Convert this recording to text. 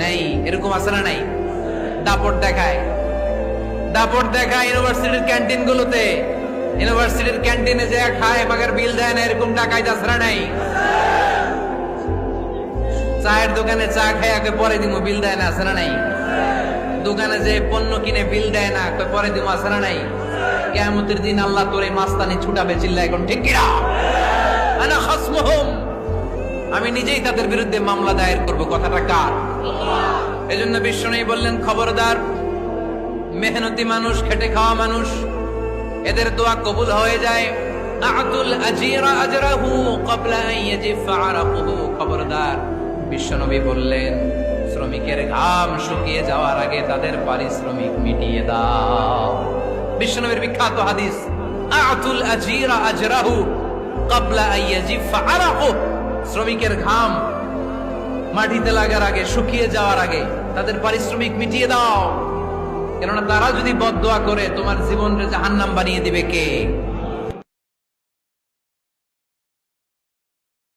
নাই, এরকম আছে না নাই? দাপট দেখায়। দাপট দেখায় ইউনিভার্সিটির ক্যান্টিন গুলোতে ইউনিভার্সিটির ক্যান্টিনে যে খায় মাগার বিল দেয় না, এরকম টাকায় দাসরা নাই? চায়ের দোকানে চা খায় আগে পরে দিমু, বিল দেয় না, আছে না নাই? দোকানে যে পণ্য কিনে, বিল দেয় না পরে দিব আছে না নাই? কিয়ামতের দিন আল্লাহ তোরে মাস্তানি ছুটাবে চিল্লা এখন ঠিক কিনা? আমি নিজেই তাদের বিরুদ্ধে মামলা দায়ের করব। কথাটা কার? এজন্য বিশ্বনবী বললেন, খবরদার, মেহনতি মানুষ, খেটে খাওয়া মানুষ, এদের দোয়া কবুল হয়ে যায়। আতুল আজিরা খবরদার বললেন, শ্রমিকের ঘাম শুকিয়ে যাওয়ার আগে তাদের পারিশ্রমিক মিটিয়ে দাও। বিশ্বনবীর বিখ্যাত হাদিস, আতুল আজিরা আজরাহু আরাকুহু। শ্রমিকের ঘাম মাটিতে লাগার আগে, শুকিয়ে যাওয়ার আগে তাদের পারিশ্রমিক মিটিয়ে দাও। কেননা তারা যদি বদয়া করে, তোমার জীবনের জাহান্নাম বানিয়ে দিবে কে?